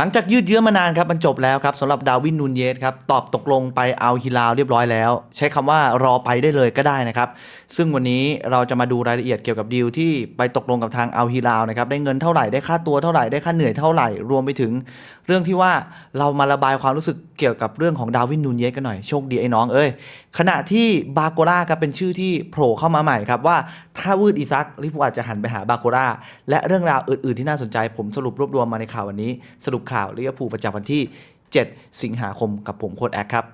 หลังจากยืดเยื้อมานานครับมันจบแล้วครับสำหรับดาวินนูนเยสครับตอบตกลงไปเอาฮิลาลเรียบร้อยแล้ว ใช้คำว่ารอไปได้เลยก็ได้นะครับ ซึ่งวันนี้เราจะมาดูรายละเอียดเกี่ยวกับดีลที่ไปตกลงกับทางเอาฮิลาลนะครับได้เงินเท่าไหร่ได้ค่าตัวเท่าไหร่ได้ค่าเหนื่อยเท่าไหร่รวมไปถึง เรื่องที่ว่าเรามาระบายความรู้สึกเกี่ยวกับเรื่องของดาวินนูนเยสกันหน่อยโชคดีไอ้น้องเอ้ยขณะที่บาโกราครับเป็นชื่อที่โผล่เข้ามาใหม่ครับว่าถ้าวืดอีซักลิเวอร์พูอาจจะหันไปหาบาโกราและเรื่องราวอื่นๆที่น่าสนใจผมสรุปรวบรวมมาในข่าววันนี้สรุปข่าวลิเวอร์พูลประจำวันที่ 7 สิงหาคมกับผมโค้ดแอคครับ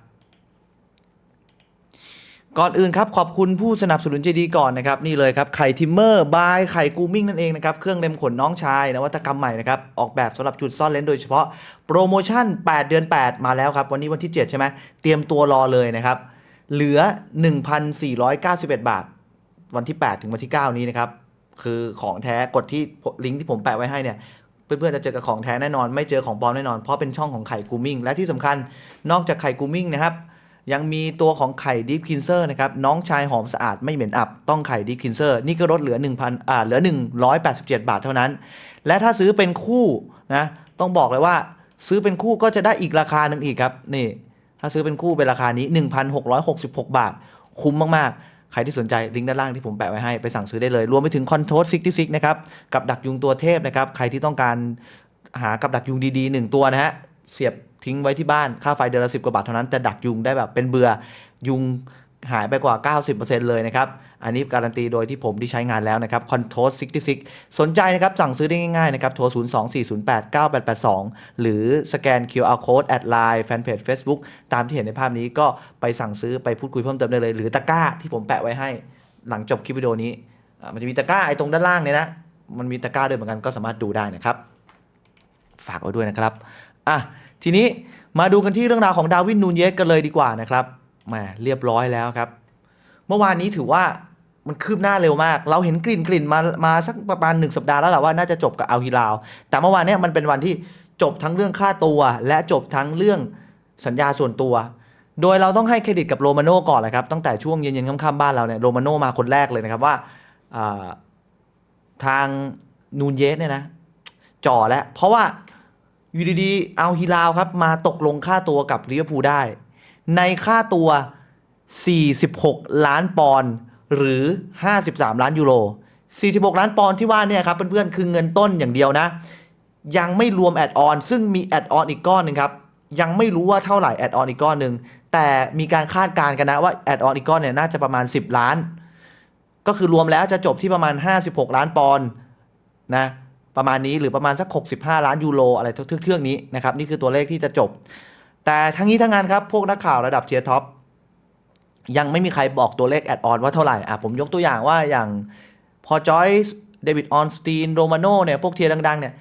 ก่อนอื่นครับขอบคุณผู้สนับสนุนใจดีก่อนนะครับ นี่เลยครับไข่ทิมเมอร์บายไข่กูมิ่งนั่นเองนะครับ เครื่องเล็มขนน้องชายนวัตกรรมใหม่นะครับ ออกแบบสำหรับจุดซ่อนเลนโดยเฉพาะโปรโมชั่น 8 เดือน 8 มาแล้วครับ วันนี้วันที่ 7 ใช่ไหมเตรียมตัวรอเลยนะครับเหลือ 1,491 บาท วันที่ 8 ถึงวันที่ 9 นี้นะครับ คือของแท้กดที่ลิงก์ที่ผมแปะไว้ให้เนี่ย เพื่อนๆจะเจอกับของแท้แน่นอน ไม่เจอของปลอมแน่นอน เพราะเป็นช่องของไข่กูมิ่งและที่สำคัญนอกจากไข่กูมิ่งนะครับยังมีตัวของไข่ดิฟคินเซอร์นะครับน้องชายหอมสะอาดไม่เหม็นอับ ต้องไข่ดิฟคินเซอร์นี่ก็ลดเหลือ1,000อ่าเหลือ 187 บาทเท่านั้น และถ้าซื้อเป็นคู่นะต้องบอกเลยว่าซื้อเป็นคู่ก็จะได้อีกราคาหนึ่งอีกครับนี่ถ้าซื้อเป็นคู่เป็นราคานี้ 1,666 บาท คุ้มมากๆ ครที่สนใจลิงก์ด้านล่างที่ผมแปะไว้ให้ไปสั่งซื้อได้เลย รวมไปถึงคอนโทส66นะครับกับดักยุงตัวเทพนะครับใครที่ต้องการหากับดักยุงดีๆ 1 ตัวนะฮะเสียบทิ้งไว้ที่บ้านค่าไฟเดือนละสิกว่าบาทเท่านั้นแต่ดักยุงได้แบบเป็นเบื่อยุง หายไปกว่า 90%เลยนะครับ อันนี้การันตีโดยที่ผมที่ใช้งานแล้วนะครับ Control 66 สนใจนะครับ สั่งซื้อได้ง่ายๆนะครับ โทร 024089882 หรือสแกน QR Code แอดไลน์แฟนเพจ Facebook ตามที่เห็นในภาพนี้ก็ไปสั่งซื้อไปพูดคุยเพิ่มเติมได้เลย หรือตะกร้าที่ผมแปะไว้ให้หลังจบคลิปวิดีโอนี้ มันจะมีตะกร้าไอ้ตรงด้านล่างเนี่ยนะ มันมีตะกร้าด้วยเหมือนกันก็สามารถดูได้นะครับ ฝากไว้ด้วยนะครับ อะ ทีนี้มาดูกันที่เรื่องราวของดาวินนูนเยสกันเลยดีกว่านะครับ แหมเรียบร้อยแล้วครับ เมื่อวานนี้ถือว่ามันคืบหน้าเร็วมาก เราเห็นกลิ่นกลิ่นมามาสักประมาณหนึ่งสัปดาห์แล้วแหละว่าน่าจะจบกับอัลฮิลาลแต่เมื่อวานนี้มันเป็นวันที่จบทั้งเรื่องค่าตัว และจบทั้งเรื่องสัญญาส่วนตัว โดยเราต้องให้เครดิตกับโรมาโน่ก่อนเลยครับตั้งแต่ช่วงเย็นๆค่ำๆบ้านเราเนี่ยโรมาโน่มาคนแรกเลยนะครับว่าทางนูนเยสเนี่ยนะจ่อแล้วเพราะว่าอยู่ดีๆเอาฮิลาลครับมาตกลงค่าตัวกับลิเวอร์พูลได้ ในค่าตัว 46 ล้านปอนด์หรือ 53 ล้านยูโร 46 ล้านปอนด์ที่ว่าเนี่ยครับเพื่อนๆคือเงินต้นอย่างเดียวนะ ยังไม่รวมแอดออนซึ่งมีแอดออนอีกก้อนหนึ่งครับ ยังไม่รู้ว่าเท่าไหร่แอดออนอีกก้อนหนึ่งแต่มีการคาดการณ์กันนะว่าแอดออนอีกก้อนเนี่ยน่าจะประมาณ 10 ล้าน ก็คือรวมแล้วจะจบที่ประมาณ 56 ล้านปอนด์นะประมาณนี้หรือประมาณสัก 65 ล้านยูโรอะไรเทือกๆนี้นะครับนี่คือตัวเลขที่จะจบ แต่ทั้งนี้ทั้งนั้นครับ พวกนักข่าวระดับเทียร์ท็อปยังไม่มีใครบอกตัวเลขแอดออนว่าเท่าไหร่อะผมยกตัวอย่างว่าอย่างพอจอยส์เดวิดออนสตีนโรมาโน่เนี่ยพวกเทียร์ดังๆเนี่ย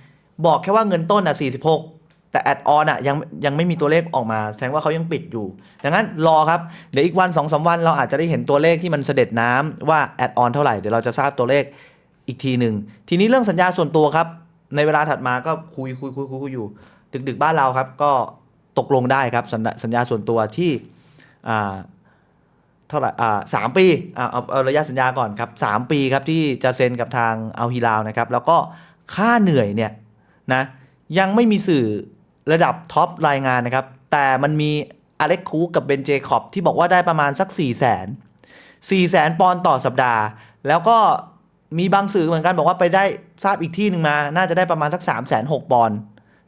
บอกแค่ว่าเงินต้นอะ46 แต่แอดออนอะยังยังไม่มีตัวเลขออกมาแสดงว่าเขายังปิดอยู่ ดังนั้นรอครับ เดี๋ยวอีกวัน2อสวันเราอาจจะได้เห็นตัวเลขที่มันเสด็จน้ำว่าแอดออนเท่าไหร่เดี๋ยวเราจะทราบตัวเลขอีกทีหนึ่งทีนี้เรื่องสัญญาส่วนตัวครับ ในเวลาถัดมาก็คุยคุยคุยคุยคุยอยู่ ดึกๆบ้านเราครับก็ ตกลงได้ครับสัญญาสัญญาส่วนตัวที่เท่าไหร่อ่าสามปีเอาเอาระยะสัญญาก่อนครับสามปีครับที่จะเซ็นกับทางเอาฮิลาวนะครับ แล้วก็ค่าเหนื่อยเนี่ยนะยังไม่มีสื่อระดับท็อปรายงานนะครับ แต่มันมีอเล็กคูกับเบนเจคอบที่บอกว่าได้ประมาณสัก 4 0 0แสน4 0 0แสนปอนด์ต่อสัปดาห์ แล้วก็มีบางสื่อเหมือนกันบอกว่าไปได้ทราบอีกที่หนึ่งมา น่าจะได้ประมาณสัก 3 6 0 0 0ปอนด์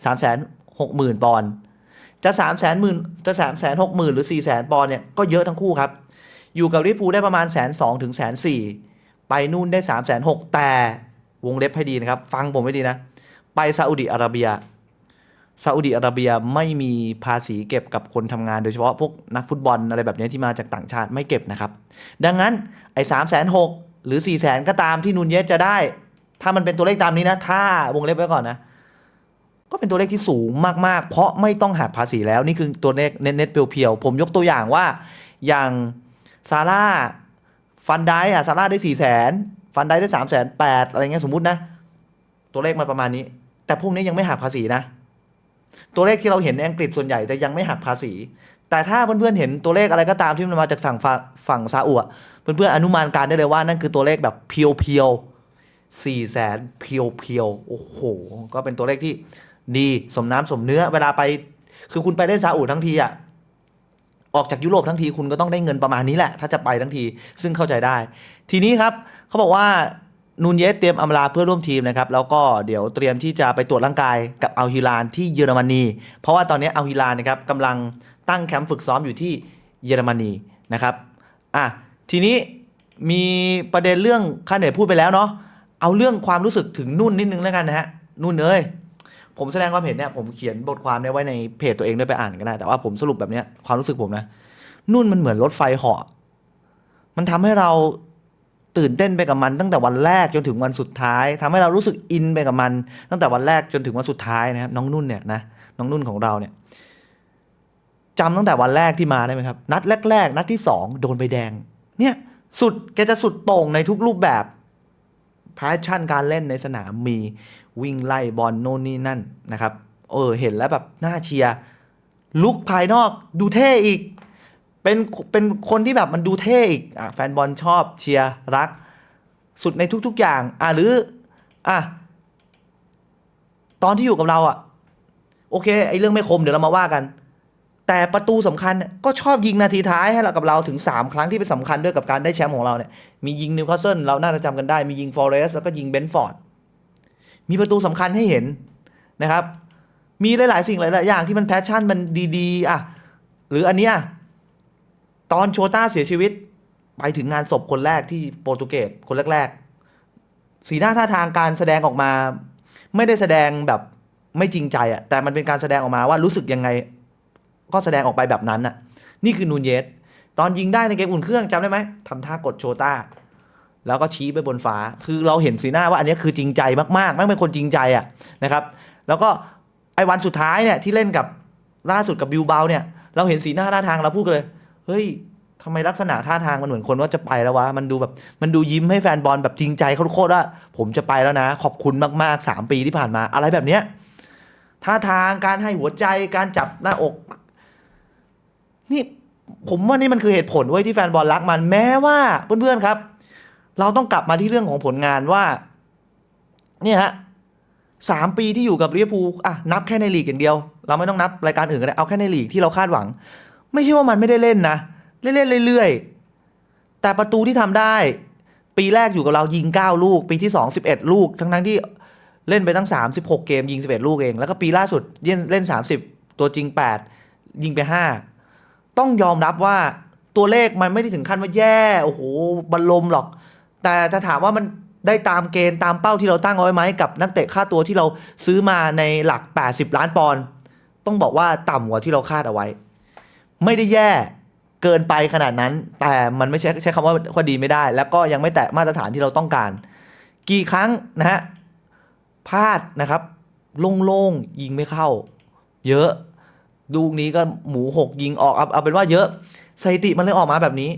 3 6 0 0 0 0ปอน จะ3 0 0 0 0 0จะ3 6 0 0 0 0หกหมื่นหรือ4 0 0 0 0 0ปอนเนี่ยก็เยอะทั้งคู่ครับ อยู่กับลิเวอร์พูได้ประมาณแสนสองถึงแสนสี่ไปนู่นได้3 6 0 0 0 0แต่วงเล็บให้ดีนะครับ ฟังผมให้ดีนะ ไปซาอุดิอาระเบียซาอุดิอาระเบียไม่มีภาษีเก็บกับคนทำงานโดยเฉพาะพวกนักฟุตบอลอะไรแบบนี้ที่มาจากต่างชาติไม่เก็บนะครับ ดังนั้นไอ้สามแสนหกหรือ4ี่แสนก็ตามที่นูนเยสจะได้ ถ้ามันเป็นตัวเลขตามนี้นะ ถ้าวงเล็บไว้ก่อนนะ ก็เป็นตัวเลขที่สูงมากๆ เพราะไม่ต้องหักภาษีแล้วนี่คือตัวเลขเน็ตเพียวๆผมยกตัวอย่างว่าอย่างซาร่าฟันได้อะซาร่าได้4ี่แสนฟันได้ได้สามแสนแปดอะไรเงี้ยสมมุตินะ ตัวเลขมันประมาณนี้ แต่พวกนี้ยังไม่หักภาษีนะ ตัวเลขที่เราเห็นในอังกฤษส่วนใหญ่จะยังไม่หักภาษี แต่ถ้าเพื่อนๆเห็นตัวเลขอะไรก็ตามที่มันมาจากฝั่งฝั่งฝั่งซาอุอะเพื่อนๆอนุมานการได้เลยว่านั่นคือตัวเลขแบบเพียวๆสี่แสนเพียวๆโอ้โห ก็เป็นตัวเลขที่ ดีสมน้ำสมเนื้อ เวลาไป คือคุณไปเล่นซาอุทั้งทีอะออกจากยุโรปทั้งทีคุณก็ต้องได้เงินประมาณนี้แหละ ถ้าจะไปทั้งทีซึ่งเข้าใจได้ ทีนี้ครับเขาบอกว่านูนเยสเตรียมอำลาเพื่อร่วมทีมนะครับ แล้วก็เดี๋ยวเตรียมที่จะไปตรวจร่างกายกับอัลฮิลานที่เยอรมนี เพราะว่าตอนนี้อัลฮิลานนะครับกำลังตั้งแคมป์ฝึกซ้อมอยู่ที่เยอรมนีนะครับอะทีนี้มีประเด็นเรื่องค่าเหนื่อยพูดไปแล้วเนาะเอาเรื่องความรู้สึกถึงนุ่นนิดนึงแล้วกันนะฮะนุ่นเอ้ย ผมแสดงความเห็นเนี่ยผมเขียนบทความเนี่ยไว้ในเพจตัวเองด้วยไปอ่านกันได้ แต่ว่าผมสรุปแบบเนี้ยความรู้สึกผมนะนุ่นมันเหมือนรถไฟเหาะมันทำให้เราตื่นเต้นไปกับมันตั้งแต่วันแรกจนถึงวันสุดท้ายทำให้เรารู้สึกอินไปกับมัน ตั้งแต่วันแรกจนถึงวันสุดท้ายนะครับน้องนุ่นเนี่ยนะน้องนุ่นของเราเนี่ยจำตั้งแต่วันแรกที่มาได้ไหมครับ นัดแรก ๆ นัดที่สองโดนใบแดง เนี่ยสุดแกจะสุดโต่งในทุกรูปแบบพาชั่นการเล่นในสนามมี วิ่งไล่บอลโน่นนี่นั่นนะครับ เออเห็นแล้วแบบน่าเชียร์ลุกภายนอกดูเท่อีก เป็นเป็นคนที่แบบมันดูเท่อีกอะแฟนบอลชอบเชียร์รัก สุดในทุกๆอย่าง อะหรืออะตอนที่อยู่กับเราอะ โอเคไอ้เรื่องไม่คมเดี๋ยวเรามาว่ากัน แต่ประตูสำคัญเนี่ยก็ชอบยิงนาทีท้ายให้เรากับเราถึง 3 ครั้งที่เป็นสำคัญด้วยกับการได้แชมป์ของเราเนี่ยมียิงนิวคาสเซิลเราน่าจะจำกันได้มียิงฟอเรสแล้วก็ยิงเบนฟอร์ด มีประตูสำคัญให้เห็นนะครับ มีหลายๆสิ่งหลายๆอย่างที่มันแพชชั่นมันดีๆอะหรืออันเนี้ยตอนโชต้าเสียชีวิต ไปถึงงานศพคนแรกที่โปรตุเกสคนแรกๆ สีหน้าท่าทางการแสดงออกมา ไม่ได้แสดงแบบไม่จริงใจอะแต่มันเป็นการแสดงออกมาว่ารู้สึกยังไง ก็แสดงออกไปแบบนั้นน่ะ นี่คือนูนเยสตอนยิงได้ในเกมอุ่นเครื่องจำได้ไหมทำท่ากดโชต้า แล้วก็ชี้ไปบนฟ้า คือเราเห็นสีหน้าว่าอันนี้คือจริงใจมากๆไม่งเป็นคนจริงใจอะนะครับ แล้วก็ไอ้วันสุดท้ายเนี่ยที่เล่นกับล่าสุดกับบิวเบาเนี่ย เราเห็นสีหน้าท่าทางเราพูดกันเลย เฮ้ยทำไมลักษณะท่าทางมันเหมือนคนว่าจะไปแล้ววะ มันดูแบบมันดูยิ้มให้แฟนบอลแบบจริงใจโคตรๆว่า ผมจะไปแล้วนะ ขอบคุณมากๆสามปีที่ผ่านมา อะไรแบบเนี้ยท่าทางการให้หัวใจการจับหน้าอก นี่ผมว่านี่มันคือเหตุผลไว้ยที่แฟนบอลรักมันแม้ว่าเพื่อนๆครับ เราต้องกลับมาที่เรื่องของผลงานว่า เนี่ยฮะสามปีที่อยู่กับลิเวอร์พูลอะนับแค่ในลีกอย่างเดียว เราไม่ต้องนับรายการอื่นก็ได้เอาแค่ในลีกที่เราคาดหวัง ไม่ใช่ว่ามันไม่ได้เล่นนะเล่นเรื่อยๆแต่ประตูที่ทำได้ ปีแรกอยู่กับเรายิง 9 ลูก ปีที่ 2 11 ลูก ทั้งทั้งที่เล่นไปทั้ง 36 เกมยิง 11 ลูกเอง แล้วก็ปีล่าสุดเล่นเล่น 30 ตัวจริง 8 ยิงไป 5 ต้องยอมรับว่าตัวเลขมันไม่ได้ถึงขั้นว่าแย่โอ้โหบรรลมหรอก แต่ถ้าถามว่ามันได้ตามเกณฑ์ตามเป้าที่เราตั้งเอาไว้ไหมกับนักเตะค่าตัวที่เราซื้อมาในหลัก 80 ล้านปอนด์ต้องบอกว่าต่ำกว่าที่เราคาดเอาไว้ ไม่ได้แย่เกินไปขนาดนั้น แต่มันไม่ใช่ใช้คำว่าว่าดีไม่ได้ แล้วก็ยังไม่แตะมาตรฐานที่เราต้องการ กี่ครั้งนะฮะพลาดนะครับโล่งๆยิงไม่เข้า เยอะลูกนี้ก็หมูหกยิงออกเอาเอาเป็นว่าเยอะสถิติมันเลยออกมาแบบนี้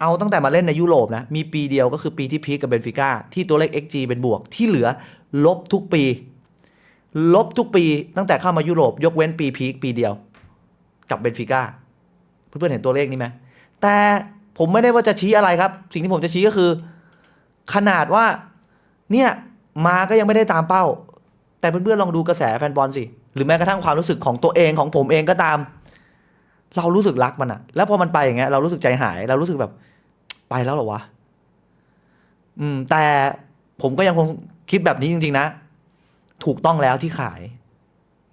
เอาตั้งแต่มาเล่นในยุโรปนะ มีปีเดียวก็คือปีที่พีคกับเบนฟิก้าที่ตัวเลข XG เป็นบวกที่เหลือลบทุกปี ลบทุกปีตั้งแต่เข้ามายุโรป ยกเว้นปีพีคปีเดียว กับเบนฟิก้าเพื่อนๆเห็นตัวเลขนี้ไหมแต่ผมไม่ได้ว่าจะชี้อะไรครับ สิ่งที่ผมจะชี้ก็คือ ขนาดว่าเนี่ยมาก็ยังไม่ได้ตามเป้า แต่เพื่อนๆลองดูกระแสแฟนบอลสิ หรือแม้กระทั่งความรู้สึกของตัวเองของผมเองก็ตาม เรารู้สึกรักมันอะแล้วพอมันไปอย่างเงี้ยเรารู้สึกใจหายเรารู้สึกแบบ ไปแล้วเหรอวะ อืม แต่ผมก็ยังคงคิดแบบนี้จริง ๆ นะ ถูกต้องแล้วที่ขาย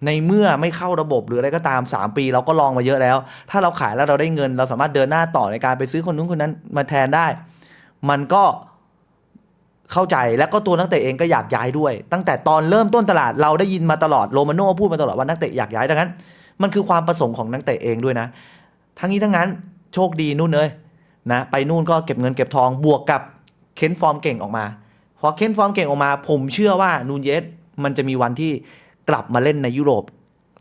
ในเมื่อไม่เข้าระบบหรืออะไรก็ตาม 3 ปี เราก็ลองมาเยอะแล้ว ถ้าเราขายแล้วเราได้เงิน เราสามารถเดินหน้าต่อในการไปซื้อคนนู้นคนนั้นมาแทนได้ มันก็เข้าใจแล้วก็ตัวนักเตะเองก็อยากย้ายด้วย ตั้งแต่ตอนเริ่มต้นตลาดเราได้ยินมาตลอดโรมาโน่พูดมาตลอดว่านักเตะอยากย้ายดังนั้น มันคือความประสงค์ของนักเตะเองด้วยนะ ทั้งนี้ทั้งนั้นโชคดีนู่นเลย นะไปนู่นก็เก็บเงินเก็บทองบวกกับเค้นฟอร์มเก่งออกมาพอเค้นฟอร์มเก่งออกมา ผมเชื่อว่านูนเยสมันจะมีวันที่กลับมาเล่นในยุโรป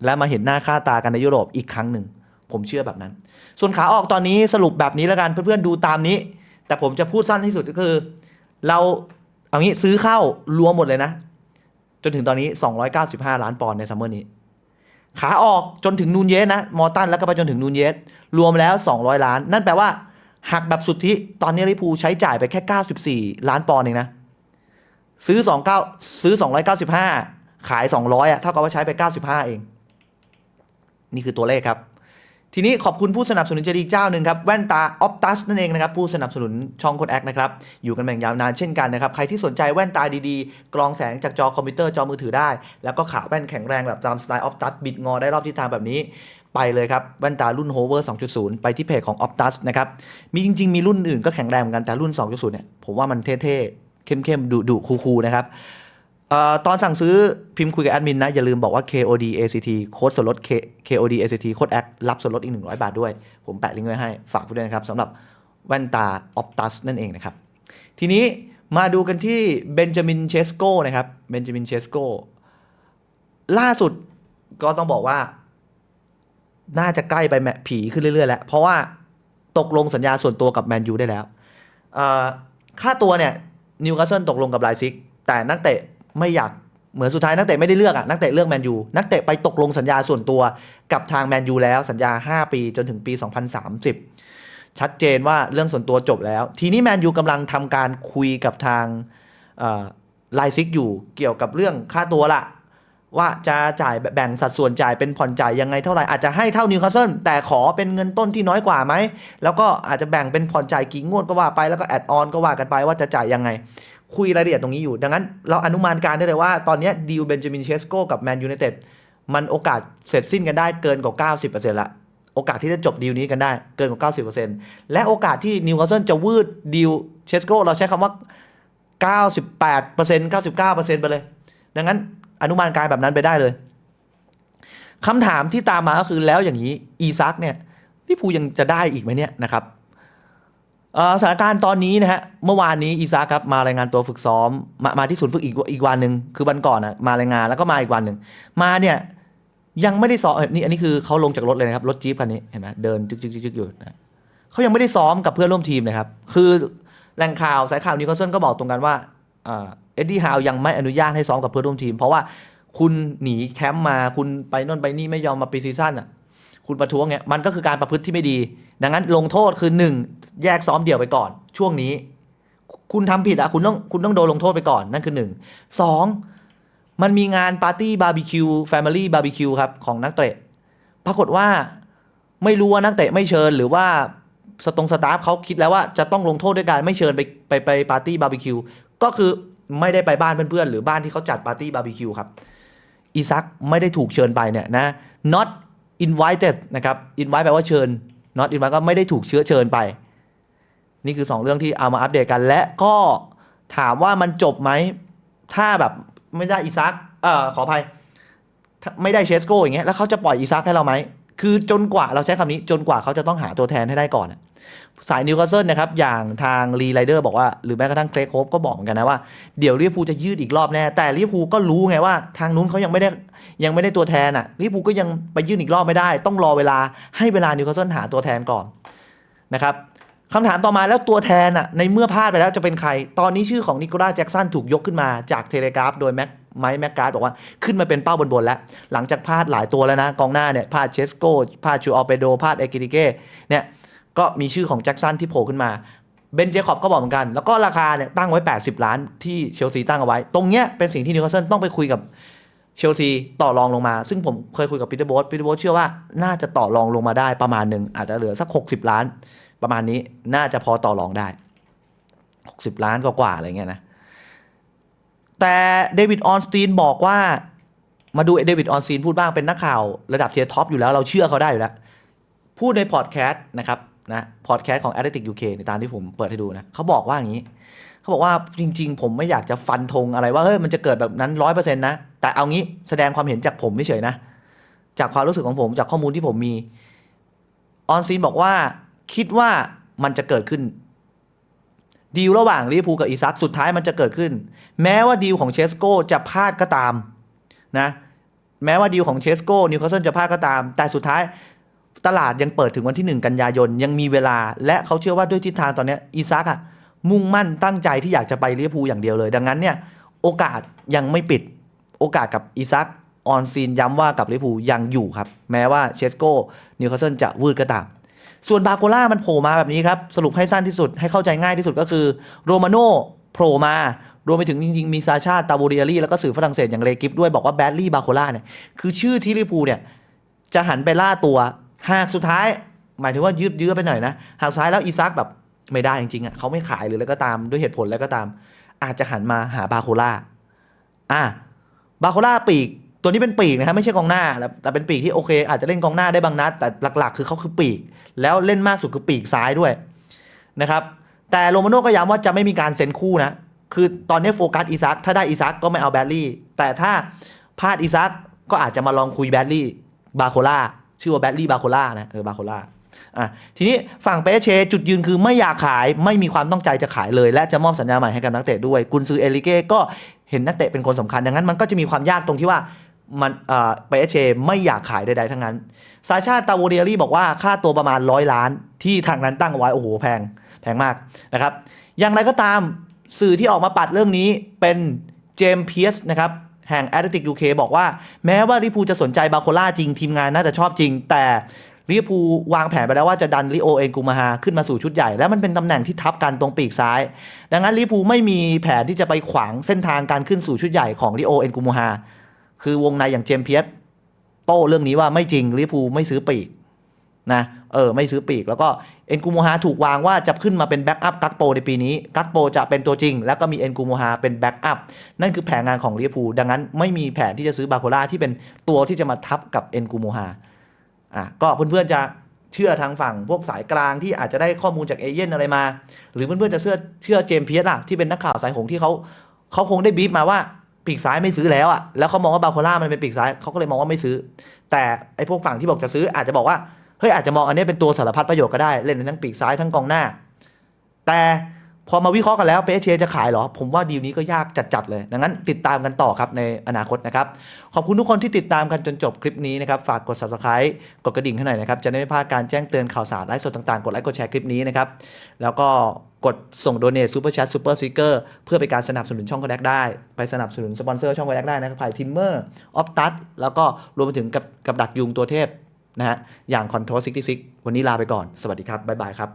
และมาเห็นหน้าค่าตากันในยุโรปอีกครั้งหนึ่ง ผมเชื่อแบบนั้น ส่วนขาออกตอนนี้สรุปแบบนี้แล้วกันเพื่อนๆดูตามนี้ แต่ผมจะพูดสั้นที่สุดก็คือ เราเอางี้ซื้อเข้ารวมหมดเลยนะ จนถึงตอนนี้ 295 ล้านปอนด์ในซัมเมอร์นี้ ขาออกจนถึงนูนเยสนะมอร์ตันแล้วก็ไปจนถึงนูนเยสรวมแล้ว 200 ล้าน นั่นแปลว่า หักแบบสุทธิตอนนี้ลิพูใช้จ่ายไปแค่ 94 ล้านปอนด์เองนะ ซื้อ 29 ซื้อ 295 ขาย 200อะเท่ากับว่าใช้ไป 95 เอง นี่คือตัวเลขครับ ทีนี้ขอบคุณผู้สนับสนุนใจดีเจ้าหนึ่งครับ แว่นตา Optus นั่นเองนะครับ ผู้สนับสนุนช่องคนแอคนะครับ อยู่กันแบบยาวนานเช่นกันนะครับ ใครที่สนใจแว่นตาดีๆ กรองแสงจากจอคอมพิวเตอร์จอมือถือได้ แล้วก็ขาแว่นแข็งแรงแบบตามสไตล์ Optus บิดงอได้รอบทิศทางแบบนี้ ไปเลยครับแว่นตารุ่น Hover 2.0 ไปที่เพจของ Optus นะครับ มีจริง ๆ มีรุ่นอื่นก็แข็งแรงเหมือนกันแต่รุ่น 2.0 เนี่ยผมว่ามันเท่ๆ เข้มๆดุๆคูลๆนะครับออตอนสั่งซื้อพิมพ์คุยกับแอดมินนะ อย่าลืมบอกว่า KOD ACT โค้ดส่วนลด K KOD ACT โค้ดแอครับส่วนลดอีก 100 บาทด้วย ผมแปะลิงก์ไว้ให้ ฝากด้วยนะครับสำหรับแว่นตา Optus นั่นเองนะครับ ทีนี้มาดูกันที่เบนจามินเชสโกนะครับเบนจามินเชสโกล่าสุดก็ต้องบอกว่า น่าจะใกล้ไปแมผีขึ้นเรื่อยๆแล้ว เพราะว่าตกลงสัญญาส่วนตัวกับแมนยูได้แล้วค่าตัวเนี่ยนิวคาสเซิลตกลงกับไลซิก แต่นักเตะไม่อยากเหมือนสุดท้ายนักเตะไม่ได้เลือกอะนักเตะเลือกแมนยูนักเตะไปตกลงสัญญาส่วนตัวกับทางแมนยูแล้วสัญญา 5 ปีจนถึงปี 2030 ชัดเจนว่าเรื่องส่วนตัวจบแล้ว ทีนี้แมนยูกำลังทำการคุยกับทางไลซิกอยู่เกี่ยวกับเรื่องค่าตัวละ ว่าจะจ่ายแบ่งสัดส่วนจ่ายเป็นผ่อนจ่ายยังไงเท่าไหร่อาจจะให้เท่านิวคาสเซิลแต่ขอเป็นเงินต้นที่น้อยกว่าไหม แล้วก็อาจจะแบ่งเป็นผ่อนจ่ายกี่งวดก็ว่าไปแล้วก็แอดออนก็ว่ากันไปว่าจะจ่ายยังไง คุยรายละเอียดตรงนี้อยู่ ดังนั้นเราอนุมานการได้เลยว่าตอนนี้ดีลเบนจามินเชสโกกับแมนยูไนเต็ดมันโอกาสเสร็จสิ้นกันได้เกินกว่า 90%ละโอกาสที่จะจบดีลนี้กันได้เกินกว่า 90%และโอกาสที่นิวคาสเซิลจะวืดดีลเชสโกเราใช้คำว่า 98% 99%ไปเลยดังนั้น อนุมานการแบบนั้นไปได้เลยคำถามที่ตามมาก็คือแล้วอย่างนี้อีซักเนี่ยลิพูยังจะได้อีกไหมเนี่ยนะครับสถานการณ์ตอนนี้นะฮะเมื่อวานนี้อีซักครับมารายงานตัวฝึกซ้อมมามาที่ศูนย์ฝึกอีกอีกวันหนึ่งคือวันก่อนนะมารายงานแล้วก็มาอีกวันหนึ่งมาเนี่ยยังไม่ได้ซ้อมนี่อันนี้คือเขาลงจากรถเลยนะครับรถจี๊ปคันนี้เห็นไหมเดินจึกจึกจึกจึกอยู่นะเขายังไม่ได้ซ้อมกับเพื่อนร่วมทีมเลยครับ คือแหล่งข่าวสายข่าวนิวคาสเซิลก็บอกตรงกันว่า เอ็ดดี้ฮาวยังไม่อนุญาตให้ซ้อมกับเพื่อนร่วมทีม เพราะว่าคุณหนีแคมป์มาคุณไปน่นไปนี่ไม่ยอมมาปีซีซั่นอะคุณประท้วงเนี่ยมันก็คือการประพฤติที่ไม่ดี ดังนั้นลงโทษคือ 1 แยกซ้อมเดี่ยวไปก่อน ช่วงนี้ คุณทำผิดอะคุณต้องคุณต้องโดนลงโทษไปก่อนนั่นคือ 1 2 มันมีงานปาร์ตี้บาร์บีคิวแฟมิลี่บาร์บีคิวครับของนักเตะ ปรากฏว่าไม่รู้ว่านักเตะไม่เชิญหรือว่าสตงสตาฟเขาคิดแล้วว่าจะต้องลงโทษด้วยการไม่เชิญไปไปไปปาร์ตี้บาร์บีคิวก็คือ ไม่ได้ไปบ้านเพื่อนๆ หรือบ้านที่เขาจัดปาร์ตี้บาร์บีคิวครับ อีซักไม่ได้ถูกเชิญไปเนี่ยนะ not invited นะครับ invite แปลว่าเชิญ not invite ก็ไม่ได้ถูกเชื้อเชิญไป นี่คือ 2 เรื่องที่เอามาอัปเดตกัน และก็ถามว่ามันจบไหม ถ้าแบบไม่ได้อีซักเอ่อขออภัย ไม่ได้เชสโกอย่างเงี้ย แล้วเขาจะปล่อยอีซักให้เราไหม คือจนกว่าเราใช้คำนี้จนกว่าเขาจะต้องหาตัวแทนให้ได้ก่อน สายนิวคาสเซิลนะครับ อย่างทางรีไลเดอร์บอกว่า หรือแม้กระทั่งเครกโฮปก็บอกเหมือนกันนะว่า เดี๋ยวลิเวอร์พูลจะยืดอีกรอบแน่ แต่ลิเวอร์พูลก็รู้ไงว่า ทางนู้นเขายังไม่ได้ยังไม่ได้ตัวแทนอะลิเวอร์พูลก็ยังไปยื่นอีกรอบไม่ได้ ต้องรอเวลาให้เวลานิวคาสเซิลหาตัวแทนก่อนนะครับคำถามต่อมาแล้วตัวแทนอะในเมื่อพลาดไปแล้วจะเป็นใคร ตอนนี้ชื่อของนิโคลัสแจ็กสันถูกยกขึ้นมาจากเทเลกราฟโดยแม็ก ไมค์แม็กการ์ดบอกว่าขึ้นมาเป็นเป้าบนๆแล้ว หลังจากพลาดหลายตัวแล้วนะ กองหน้าเนี่ยพลาดเชสโก้พลาดชูออเปโดพลาดเอกิติเก้เนี่ยก็มีชื่อของแจ็คสันที่โผล่ขึ้นมาเบนเจคอบก็บอกเหมือนกัน แล้วก็ราคาเนี่ยตั้งไว้ 80 ล้านที่เชลซีตั้งเอาไว้ ตรงเนี้ยเป็นสิ่งที่นิวคาสเซิลต้องไปคุยกับเชลซีต่อรองลงมา ซึ่งผมเคยคุยกับปีเตอร์โบสปีเตอร์โบสเชื่อว่าน่าจะต่อรองลงมาได้ประมาณหนึ่งอาจจะเหลือสัก 60 ล้าน ประมาณนี้น่าจะพอต่อรองได้ 60 ล้านกว่าๆอะไรเงี้ยนะ แต่เดวิดออนสตีนบอกว่า มาดูเดวิดออนสตีนพูดบ้างเป็นนักข่าวระดับเทียร์ท็อปอยู่แล้วเราเชื่อเขาได้อยู่แล้ว พูดในพอดแคสต์นะครับนะพอดแคสต์ของ a t l e t i c UK ในตามที่ผมเปิดให้ดูนะเขาบอกว่าอย่างนี้ เขาบอกว่าจริง ๆ ผมไม่อยากจะฟันธงอะไรว่าเฮ้ยมันจะเกิดแบบนั้นร้อยเปอร์เซ็นต์นะ แต่เอางี้แสดงความเห็นจากผมเฉยๆนะ จากความรู้สึกของผมจากข้อมูลที่ผมมีออนซีนบอกว่าคิดว่ามันจะเกิดขึ้น ดีลระหว่างลิเวอร์พูลกับอีซักสุดท้ายมันจะเกิดขึ้น แม้ว่าดีลของเชสโกจะพลาดก็ตามนะแม้ว่าดีลของเชสโกนิวคาสเซิลจะพลาดก็ตาม แต่สุดท้ายตลาดยังเปิดถึงวันที่ 1 กันยายน ยังมีเวลา และเขาเชื่อว่าด้วยทิศทางตอนนี้อีซักอะมุ่งมั่นตั้งใจที่อยากจะไปลิเวอร์พูลอย่างเดียวเลย ดังนั้นเนี่ยโอกาสยังไม่ปิดโอกาสกับอีซักออนซีนย้ำว่ากับลิเวอร์พูลยังอยู่ครับ แม้ว่าเชสโกนิวคาสเซิลจะวืดก็ตาม ส่วนบาโกล่ามันโผล่มาแบบนี้ครับ สรุปให้สั้นที่สุดให้เข้าใจง่ายที่สุดก็คือโรมาโน่โผล่มารวมไปถึงจริงๆ มีซาชาตาโบเรียรี่แล้วก็สื่อฝรั่งเศสอย่างเลกิฟด้วยบอกว่าแบดลี่บาโคล่าเนี่ยคือชื่อที่ลิเวอร์พูเนี่ยจะหันไปล่าตัว หากสุดท้าย หมายถึงว่ายืดเยื้อไปหน่อยนะ หากสุดท้ายแล้วอีซักแบบไม่ได้จริงๆอะเขาไม่ขายหรืออะไรก็ตามด้วยเหตุผลแล้วก็ตาม อาจจะหันมาหาบาโคล่าอะบาโคล่าปีก ตัวนี้เป็นปีกนะครับไม่ใช่กองหน้า แต่เป็นปีกที่โอเค อาจจะเล่นกองหน้าได้บางนัด แต่หลักๆ คือเขาคือปีก แล้วเล่นมากสุดคือปีกซ้ายด้วยนะครับแต่โรมาโน่ก็ย้ำว่าจะไม่มีการเซ็นคู่นะ คือตอนนี้โฟกัสอีซักถ้าได้อีซักก็ไม่เอาแบดลี่ แต่ถ้าพลาดอีซักก็อาจจะมาลองคุยแบดลี่บาโคล่าชื่อว่าแบดลี่บาโคล่านะเออบาโคล่าอะทีนี้ฝั่งเปเชจุดยืนคือไม่อยากขายไม่มีความต้องใจจะขายเลย และจะมอบสัญญาใหม่ให้กับนักเตะด้วยกุนซือเอลิเก้ก็เห็นนักเตะเป็นคนสำคัญดังนั้นมันก็จะมีความยากตรงที่ว่า มันเอ่อเปเชไม่อยากขายใดๆทั้งนั้น ซาชาตาโวเดียรี่บอกว่าค่าตัวประมาณร้อยล้านที่ทางนั้นตั้งไว้โอ้โหแพงแพงมากนะครับ อย่างไรก็ตามสื่อที่ออกมาปัดเรื่องนี้เป็นเจมส์เพียสนะครับแห่ง a t l e t i c UK บอกว่าแม้ว่าลิพูจะสนใจบาโคล่าจริงทีมงานน่าจะชอบจริง แต่ลิพูวางแผนไปแล้วว่าจะดันลิโอเองกูมาฮาขึ้นมาสู่ชุดใหญ่ และมันเป็นตำแหน่งที่ทับกันตรงปีกซ้าย ดังนั้นลิพูไม่มีแผนที่จะไปขวางเส้นทางการขึ้นสู่ชุดใหญ่ของลิโอเอ็นกูมาฮา คือวงในอย่างเจมเพียสโต้เรื่องนี้ว่าไม่จริงลิฟูไม่ซื้อปีกนะเออไม่ซื้อปีก แล้วก็เอ็นกูโมฮาถูกวางว่าจะขึ้นมาเป็นแบ็กอัพกักโปในปีนี้ กักโปจะเป็นตัวจริง แล้วก็มีเอ็นกูโมฮาเป็นแบ็กอัพนั่นคือแผนงานของลิเวอร์พูลดังนั้นไม่มีแผนที่จะซื้อบาโคล่าที่เป็นตัวที่จะมาทับกับเอ็นกูโมฮาอะก็เพื่อนๆจะเชื่อทางฝั่งพวกสายกลางที่อาจจะได้ข้อมูลจากเอเย่นอะไรมา หรือเพื่อนๆจะเชื่อเชื่อเจมเพียสล่ะที่เป็นนักข่าวสายหงที่เขาเขาคงได้บีฟมาว่า ปีกซ้ายไม่ซื้อแล้วอะแล้วเขามองว่าบาโคล่ามันเป็นปีกซ้ายเขาก็เลยมองว่าไม่ซื้อ แต่ไอ้พวกฝั่งที่บอกจะซื้ออาจจะบอกว่าเฮ้ยอาจจะมองอันนี้เป็นตัวสารพัดประโยชน์ก็ได้เล่นทั้งปีกซ้ายทั้งกองหน้า แต่ พอมาวิเคราะห์กันแล้วเปเชียจะขายเหรอ ผมว่าดีลนี้ก็ยากจัดๆเลย ดังนั้นติดตามกันต่อครับในอนาคตนะครับ ขอบคุณทุกคนที่ติดตามกันจนจบคลิปนี้นะครับ ฝากกด subscribe กดกระดิ่งให้หน่อยนะครับ จะได้ไม่พลาดการแจ้งเตือนข่าวสารไลฟ์สดต่างๆ กดไลค์กดแชร์คลิปนี้นะครับ แล้วก็กดส่งโดเนทซูเปอร์แชทซูเปอร์ซิเกอร์เพื่อเป็นการสนับสนุนช่องคอนแทคได้ ไปสนับสนุนสปอนเซอร์ช่องคอนแทคได้นะครับผ่ทิมเมอร์ออฟตัสแล้วก็รวมไปถึงกับกับดักยุงตัวเทพนะฮะอย่าง Control 66วันนี้ลาไปก่อนสวัสดีครับบ๊ายบายครับ